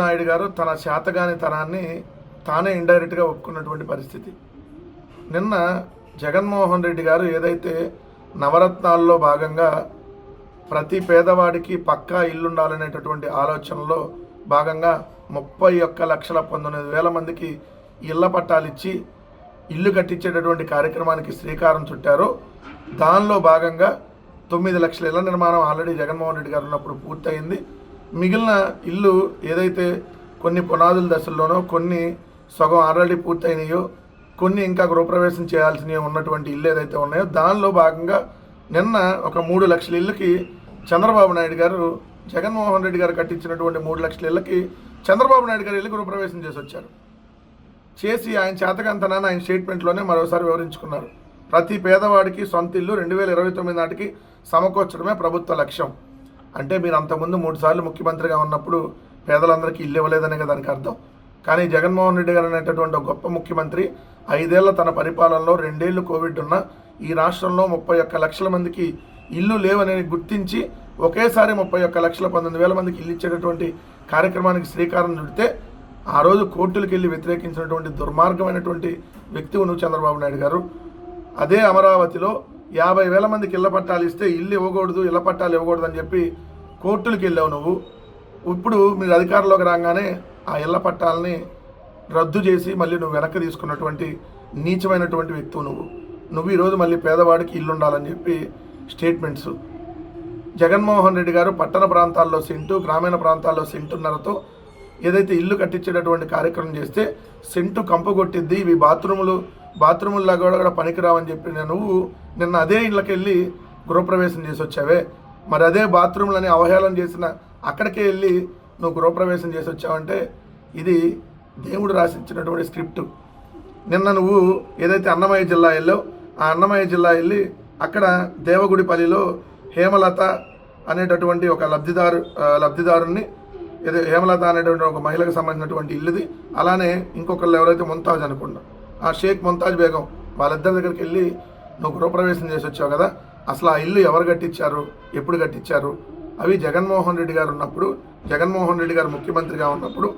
నాయుడు గారు తన శాతగాని తనాన్ని తానే ఇండైరెక్ట్గా ఒప్పుకున్నటువంటి పరిస్థితి. నిన్న జగన్మోహన్ రెడ్డి గారు ఏదైతే నవరత్నాల్లో భాగంగా ప్రతి పేదవాడికి పక్కా ఇల్లు ఉండాలనేటటువంటి ఆలోచనలో భాగంగా ముప్పై ఒక్క లక్షల పంతొమ్మిది వేల మందికి ఇళ్ళ పట్టాలు ఇచ్చి ఇల్లు కట్టించేటటువంటి కార్యక్రమానికి శ్రీకారం చుట్టారు. దానిలో భాగంగా తొమ్మిది లక్షల ఇళ్ళ నిర్మాణం ఆల్రెడీ జగన్మోహన్ రెడ్డి గారు ఉన్నప్పుడు పూర్తయింది. మిగిలిన ఇల్లు ఏదైతే కొన్ని పునాదుల దశల్లోనో కొన్ని సగం ఆల్రెడీ పూర్తయినాయో కొన్ని ఇంకా గృహప్రవేశం చేయాల్సినవి ఉన్నటువంటి ఇల్లు ఏదైతే ఉన్నాయో దానిలో భాగంగా నిన్న ఒక మూడు లక్షల ఇళ్ళకి చంద్రబాబు నాయుడు గారు జగన్మోహన్ రెడ్డి గారు కట్టించినటువంటి మూడు లక్షల ఇళ్ళకి చంద్రబాబు నాయుడు గారు ఇల్లు గృహప్రవేశం చేసి వచ్చారు. చేసి ఆయన చేతకంతనాన్ని ఆయన స్టేట్మెంట్లోనే మరోసారి వివరించుకున్నారు. ప్రతి పేదవాడికి సొంత ఇల్లు రెండు వేల ఇరవై తొమ్మిది నాటికి సమకూర్చడమే ప్రభుత్వ లక్ష్యం. అంటే మీరు అంతకుముందు మూడు సార్లు ముఖ్యమంత్రిగా ఉన్నప్పుడు పేదలందరికీ ఇల్లు ఇవ్వలేదనే కదా దానికి అర్థం. కానీ జగన్మోహన్ రెడ్డి గారు అనేటటువంటి గొప్ప ముఖ్యమంత్రి ఐదేళ్ళ తన పరిపాలనలో రెండేళ్ళు కోవిడ్ ఉన్న ఈ రాష్ట్రంలో ముప్పై ఒక్క లక్షల మందికి ఇల్లు లేవని గుర్తించి ఒకేసారి ముప్పై ఒక్క లక్షల పంతొమ్మిది వేల మందికి ఇల్లు ఇచ్చేటటువంటి కార్యక్రమానికి శ్రీకారం చుడితే ఆ రోజు కోర్టులకు వెళ్ళి వ్యతిరేకించినటువంటి దుర్మార్గమైనటువంటి వ్యక్తి నువ్వు చంద్రబాబు నాయుడు గారు. అదే అమరావతిలో యాభై వేల మందికి ఇళ్ళ పట్టాలు ఇస్తే ఇల్లు ఇవ్వకూడదు ఇళ్ళ పట్టాలు ఇవ్వకూడదు అని చెప్పి కోర్టులకు వెళ్ళావు నువ్వు. ఇప్పుడు మీరు అధికారంలోకి రాగానే ఆ ఇళ్ళ పట్టాలని రద్దు చేసి మళ్ళీ నువ్వు వెనక్కి తీసుకున్నటువంటి నీచమైనటువంటి వ్యక్తువు నువ్వు. నువ్వు ఈరోజు మళ్ళీ పేదవాడికి ఇల్లు ఉండాలని చెప్పి స్టేట్మెంట్స్. జగన్మోహన్ రెడ్డి గారు పట్టణ ప్రాంతాల్లో సెంటు గ్రామీణ ప్రాంతాల్లో సెంటున్నరతో ఏదైతే ఇల్లు కట్టించేటటువంటి కార్యక్రమం చేస్తే సెంటు కంపు కొట్టిద్ది ఇవి బాత్రూములు బాత్రూముల్లో కూడా కూడా పనికిరావని చెప్పి నువ్వు నిన్న అదే ఇళ్ళకి వెళ్ళి గృహప్రవేశం చేసి వచ్చావే. మరి అదే బాత్రూములని అవహేళన చేసిన అక్కడికే వెళ్ళి నువ్వు గృహప్రవేశం చేసి వచ్చావంటే ఇది దేవుడు రాసిచ్చినటువంటి స్క్రిప్ట్. నిన్న నువ్వు ఏదైతే అన్నమయ్య జిల్లా వెళ్ళావు ఆ అన్నమయ్య జిల్లా వెళ్ళి అక్కడ దేవగుడిపల్లిలో హేమలత అనేటటువంటి ఒక లబ్ధిదారు లబ్ధిదారుణ్ణి లబ్ధిదారుని ఏదో హేమలత అనేటువంటి ఒక మహిళకు సంబంధించినటువంటి ఇల్లుది. అలానే ఇంకొకళ్ళు ఎవరైతే ముంతాజ్ అనుకున్నా ఆ షేక్ ముంతాజ్ బేగం వాళ్ళిద్దరి దగ్గరికి వెళ్ళి నువ్వు గృహప్రవేశం చేసి వచ్చావు కదా అసలు ఆ ఇల్లు ఎవరు కట్టించారు ఎప్పుడు కట్టించారు? అవి జగన్మోహన్ రెడ్డి గారు ఉన్నప్పుడు జగన్మోహన్ రెడ్డి గారు ముఖ్యమంత్రిగా ఉన్నప్పుడు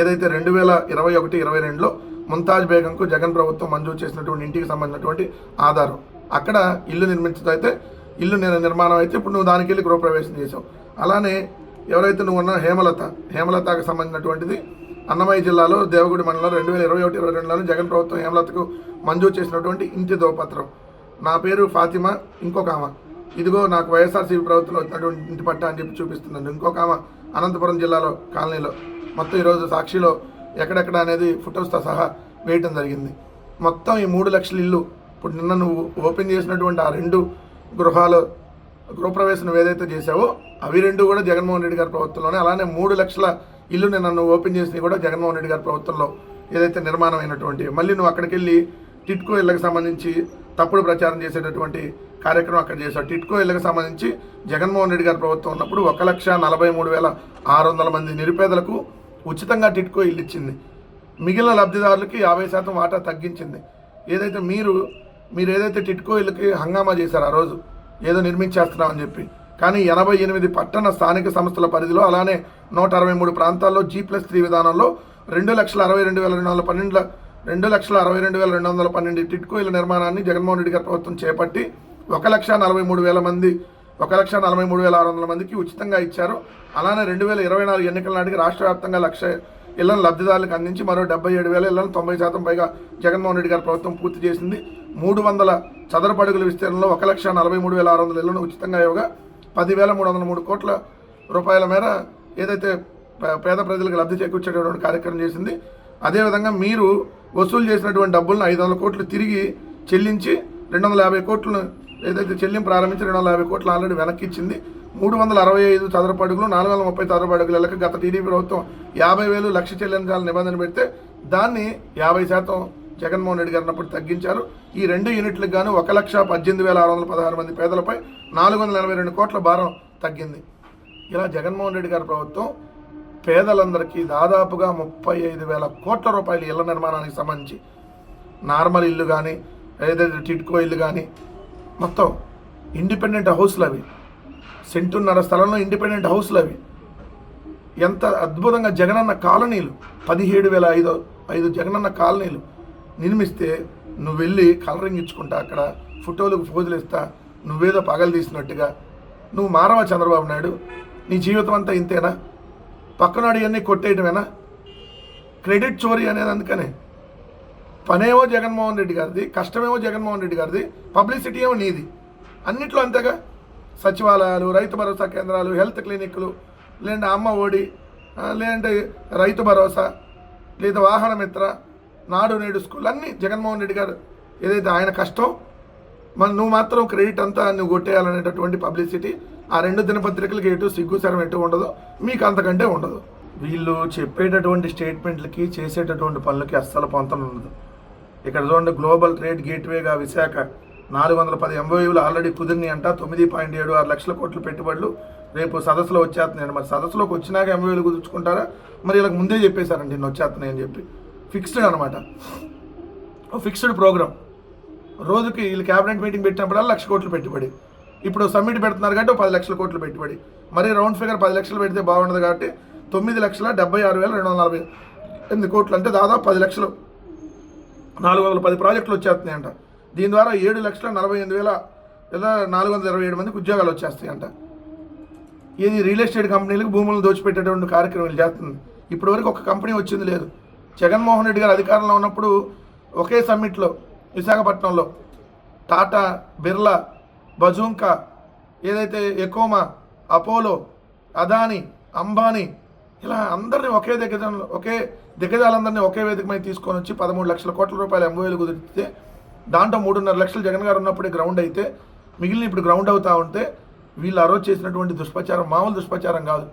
ఏదైతే రెండు వేల ఇరవై ఒకటి ఇరవై రెండులో ముంతాజ్ బేగంకు జగన్ ప్రభుత్వం మంజూరు చేసినటువంటి ఇంటికి సంబంధించినటువంటి ఆధారం. అక్కడ ఇల్లు నిర్మించదైతే ఇల్లు నిర్మాణం అయితే ఇప్పుడు నువ్వు దానికి వెళ్ళి గృహప్రవేశం చేసావు. అలానే ఎవరైతే నువ్వు ఉన్న హేమలత హేమలతకు సంబంధించినటువంటిది అన్నమయ్య జిల్లాలో దేవగుడి మండలం రెండు వేల ఇరవై ఒకటి ఇరవై రెండులో జగన్ ప్రభుత్వం హేమలతకు మంజూరు చేసినటువంటి ఇంటి దోపత్రం. నా పేరు ఫాతిమా ఇంకొక ఆమె. ఇదిగో నాకు వైఎస్ఆర్సీపీ ప్రభుత్వంలో వచ్చినటువంటి ఇంటి పట్టా అని చెప్పి చూపిస్తున్నాను. ఇంకొక ఆమె అనంతపురం జిల్లాలో కాలనీలో. మొత్తం ఈరోజు సాక్షిలో ఎక్కడెక్కడ అనేది ఫొటోస్తో సహా వేయటం జరిగింది. మొత్తం ఈ మూడు లక్షల ఇల్లు ఇప్పుడు నిన్న నువ్వు ఓపెన్ చేసినటువంటి ఆ రెండు గృహాలు గృహప్రవేశం ఏదైతే చేసావో అవి రెండు కూడా జగన్మోహన్ రెడ్డి గారి ప్రభుత్వంలోనే. అలానే మూడు లక్షల ఇల్లుని నన్ను ఓపెన్ చేసినవి కూడా జగన్మోహన్ రెడ్డి గారి ప్రభుత్వంలో ఏదైతే నిర్మాణం అయినటువంటి మళ్ళీ నువ్వు అక్కడికి వెళ్ళి టిట్కో ఇళ్ళకి సంబంధించి తప్పుడు ప్రచారం చేసేటటువంటి కార్యక్రమం అక్కడ చేశావు. టిట్కో ఇళ్ళకి సంబంధించి జగన్మోహన్ రెడ్డి గారి ప్రభుత్వం ఉన్నప్పుడు ఒక లక్ష నలభై మూడు వేల ఆరు వందల మంది నిరుపేదలకు ఉచితంగా టిట్కో ఇల్లు ఇచ్చింది. మిగిలిన లబ్ధిదారులకి యాభై శాతం వాటా తగ్గించింది. ఏదైతే మీరు మీరు ఏదైతే టిట్కో ఇళ్ళకి హంగామా చేశారు ఆ రోజు ఏదో నిర్మించేస్తున్నామని చెప్పి కానీ ఎనభై ఎనిమిది పట్టణ స్థానిక సంస్థల పరిధిలో అలానే నూట అరవై మూడు ప్రాంతాల్లో జీ ప్లస్ త్రీ విధానంలో రెండు లక్షల అరవై రెండు వేల రెండు వందల పన్నెండుల రెండు లక్షల అరవై రెండు వేల రెండు వందల పన్నెండు టిట్కో ఇళ్ళ నిర్మాణాన్ని జగన్మోహన్ రెడ్డి గారి ప్రభుత్వం చేపట్టి ఒక లక్ష నలభై మూడు వేల మంది ఒక లక్ష నలభై మూడు వేల ఆరు వందల మందికి ఉచితంగా ఇచ్చారు. అలానే రెండు వేల ఇరవై నాలుగు ఎన్నికల నాటికి రాష్ట్ర వ్యాప్తంగా లక్ష ఇళ్ళను లబ్ధిదారులకు అందించి మరో డెబ్బై ఏడు వేల ఇళ్ళను తొంభై శాతం పైగా జగన్మోహన్ రెడ్డి గారి ప్రభుత్వం పూర్తి చేసింది. మూడు వందల చదరపడుగుల విస్తీర్ణంలో ఒక లక్ష నలభై మూడు వేల ఆరు వందల ఇళ్ళను ఉచితంగా ఇవ్వగా పదివేల మూడు వందల మూడు కోట్ల రూపాయల మేర ఏదైతే పేద ప్రజలకు లబ్ధి చేకూర్చేటటువంటి కార్యక్రమం చేసింది. అదేవిధంగా మీరు వసూలు చేసినటువంటి డబ్బులను ఐదు వందల కోట్లు తిరిగి చెల్లించి రెండు వందల యాభై కోట్లను ఏదైతే చెల్లింపు ప్రారంభించి రెండు వందల యాభై కోట్లు ఆల్రెడీ వెనక్కి ఇచ్చింది మూడు వందల అరవై ఐదు చదరపు అడుగులు నాలుగు వందల ముప్పై చదరపు అడుగులకు గత టీడీపీ ప్రభుత్వం యాభై వేలు లక్ష చెల్లించాలని నిబంధన పెడితే దాన్ని యాభై శాతం జగన్మోహన్ రెడ్డి గారు అన్నప్పుడు తగ్గించారు. ఈ రెండు యూనిట్లకు గాను ఒక లక్ష పద్దెనిమిది వేల ఆరు వందల పదహారు మంది పేదలపై నాలుగు వందల ఎనభై రెండు కోట్ల భారం తగ్గింది. ఇలా జగన్మోహన్ రెడ్డి గారి ప్రభుత్వం పేదలందరికీ దాదాపుగా ముప్పై ఐదు వేల కోట్ల రూపాయలు ఇళ్ళ నిర్మాణానికి సంబంధించి నార్మల్ ఇల్లు కానీ ఏదైతే టిట్కో ఇల్లు కానీ మొత్తం ఇండిపెండెంట్ హౌస్లు అవి. సెంటున్నర స్థలంలో ఇండిపెండెంట్ హౌస్లు అవి. ఎంత అద్భుతంగా జగనన్న కాలనీలు పదిహేడు వేల ఐదు ఐదు జగనన్న కాలనీలు. నిర్మిస్తే నువ్వు వెళ్ళి కలరింగ్ ఇచ్చుకుంటా అక్కడ ఫోటోలకు పోజులు ఇస్తా నువ్వేదో పగలు తీసినట్టుగా. నువ్వు మారవా చంద్రబాబు నాయుడు నీ జీవితం అంతా ఇంతేనా? పక్కనాడు ఇవన్నీ కొట్టేయటమేనా? క్రెడిట్ చోరీ అనేది అందుకనే. పనేమో జగన్మోహన్ రెడ్డి గారిది కష్టమేమో జగన్మోహన్ రెడ్డి గారిది పబ్లిసిటీ ఏమో నీది. అన్నిట్లో అంతేగా. సచివాలయాలు రైతు భరోసా కేంద్రాలు హెల్త్ క్లినిక్లు లేదంటే అమ్మ ఒడి లేదంటే రైతు భరోసా లేదా వాహన మిత్ర నాడు నేడు స్కూల్ అన్నీ జగన్మోహన్ రెడ్డి గారు ఏదైతే ఆయన కష్టం మరి నువ్వు మాత్రం క్రెడిట్ అంతా నువ్వు కొట్టేయాలనేటటువంటి పబ్లిసిటీ ఆ రెండు దినపత్రికలకి ఎటు సిగ్గుసరం ఎటు ఉండదు మీకు అంతకంటే ఉండదు. వీళ్ళు చెప్పేటటువంటి స్టేట్మెంట్లకి చేసేటటువంటి పనులకి అస్సలు పొంతన ఉండదు. ఇక్కడ చూడండి గ్లోబల్ ట్రేడ్ గేట్వేగా విశాఖ నాలుగు వందల పది ఎంఓయూలు ఆల్రెడీ కుదిరిని అంట తొమ్మిది పాయింట్ ఏడు ఆరు లక్షల కోట్ల పెట్టుబడులు రేపు సదస్సులో వచ్చేస్తున్నాయండి మరి సదస్సులోకి వచ్చినాక ఎంఓయూలు కుదుర్చుకుంటారా? మరి ఇలా ముందే చెప్పేశారండి నేను వచ్చేస్తున్నాయని చెప్పి. ఫిక్స్డ్ అనమాట ఫిక్స్డ్ ప్రోగ్రామ్ రోజుకి వీళ్ళు క్యాబినెట్ మీటింగ్ పెట్టినప్పుడల్లా లక్ష కోట్లు పెట్టుబడి. ఇప్పుడు సమ్మిట్ పెడుతున్నారు కాబట్టి పది లక్షల కోట్లు పెట్టుబడి. మరి రౌండ్ ఫిగర్ పది లక్షలు పెడితే బాగుండదు కాబట్టి తొమ్మిది లక్షల డెబ్బై ఆరు వేల రెండు వందల నలభై ఎనిమిది కోట్లు అంటే దాదాపు పది లక్షలు. నాలుగు వందల పది ప్రాజెక్టులు వచ్చేస్తున్నాయంట. దీని ద్వారా ఏడు లక్షల నలభై ఎనిమిది వేల లేదా నాలుగు వందల ఇరవై ఏడు మందికి ఉద్యోగాలు వచ్చేస్తాయంట. ఇది రియల్ ఎస్టేట్ కంపెనీలకు భూములను దోచిపెట్టేటువంటి కార్యక్రమాలు చేస్తుంది ఇప్పటివరకు ఒక కంపెనీ వచ్చింది లేదు. జగన్మోహన్ రెడ్డి గారు అధికారంలో ఉన్నప్పుడు ఒకే సమ్మిట్లో విశాఖపట్నంలో టాటా బిర్లా బజూంకా ఏదైతే ఎకోమా అపోలో అదాని అంబానీ ఇలా అందరినీ ఒకే దిగ్గజ ఒకే దిగ్గజాలందరినీ ఒకే వేదిక మీద తీసుకొని వచ్చి పదమూడు లక్షల కోట్ల రూపాయల ఎంఓఏలు కుదిరితే దాంట్లో మూడున్నర లక్షలు జగన్ గారు ఉన్నప్పుడే గ్రౌండ్ అయితే మిగిలిన ఇప్పుడు గ్రౌండ్ అవుతా ఉంటే వీళ్ళు ఆ రోజు చేసినటువంటి దుష్ప్రచారం మామూలు దుష్ప్రచారం కాదు.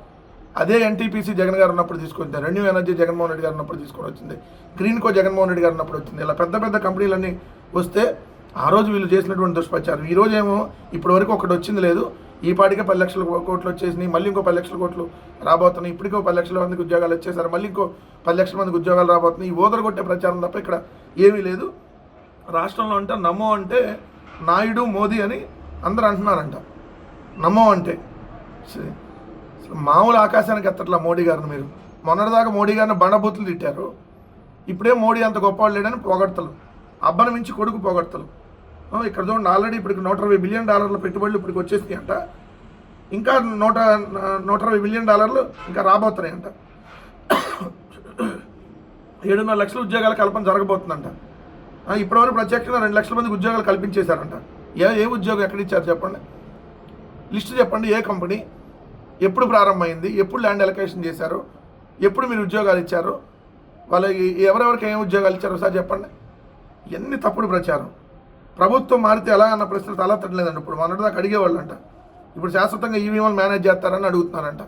అదే ఎన్టీపీసీ జగన్ గారు ఉన్నప్పుడు తీసుకొని రెన్యూ ఎనర్జీ జగన్మోహన్ రెడ్డి గారు ఉన్నప్పుడు తీసుకొని వచ్చింది. గ్రీన్కో జగన్మోహన్ రెడ్డి గారు ఉన్నప్పుడు వచ్చింది. ఇలా పెద్ద పెద్ద కంపెనీలన్నీ వస్తే ఆ రోజు వీళ్ళు చేసినటువంటి దుష్ప్రచారం. ఈ ఏమో ఇప్పటి వరకు ఒకటి వచ్చింది లేదు. ఈ పాటికే పది లక్షల కోట్లు వచ్చేసినాయి. మళ్ళీ ఇంకో పది లక్షల కోట్లు రాబోతున్నాయి. ఇప్పటికో పది లక్షల మందికి ఉద్యోగాలు వచ్చేసారు. మళ్ళీ ఇంకో పది లక్షల మందికి ఉద్యోగాలు రాబోతున్నాయి. ఈ ఓదరు కొట్టే ప్రచారం తప్ప ఇక్కడ ఏమీ లేదు. రాష్ట్రంలో అంటే నమో అంటే నాయుడు మోదీ అని అందరూ అంటున్నారంట. నమో అంటే. సరే. మామూలు ఆకాశానికి ఎత్తట్లా మోడీ గారిని మీరు? మొన్నటిదాకా మోడీ గారిని బండబూతులు తిట్టారు. ఇప్పుడే మోడీ అంత గొప్పవాడు లేడని పొగడతలు. అబ్బను మించి కొడుకు పొగడతలు. ఇక్కడ చూడండి ఆల్రెడీ ఇప్పటికి నూట ఇరవై బిలియన్ డాలర్ల పెట్టుబడులు ఇప్పటికి వచ్చేసినాయి అంట ఇంకా నూట నూట ఇరవై బిలియన్ డాలర్లు ఇంకా రాబోతున్నాయి అంట ఏడున్నర లక్షల ఉద్యోగాల కల్పన జరగబోతుందంట. ఇప్పటివరకు ప్రత్యక్షంగా రెండు లక్షల మందికి ఉద్యోగాలు కల్పించేశారంట. ఏ ఏ ఉద్యోగం ఎక్కడ ఇచ్చారు చెప్పండి? లిస్ట్ చెప్పండి ఏ కంపెనీ? ఎప్పుడు ప్రారంభమైంది? ఎప్పుడు ల్యాండ్ అలొకేషన్ చేశారు? ఎప్పుడు మీరు ఉద్యోగాలు ఇచ్చారు? వాళ్ళకి ఎవరెవరికి ఏం ఉద్యోగాలు ఇచ్చారో సార్ చెప్పండి. ఎన్ని తప్పుడు ప్రచారం. ప్రభుత్వం మారితే ఎలా అన్న ప్రశ్న తలా తట్టలేదండి. ఇప్పుడు మొన్నటిదాకా అడిగేవాళ్ళంట. ఇప్పుడు శాశ్వతంగా ఈవీఎంలు మేనేజ్ చేస్తారని అడుగుతున్నారంట.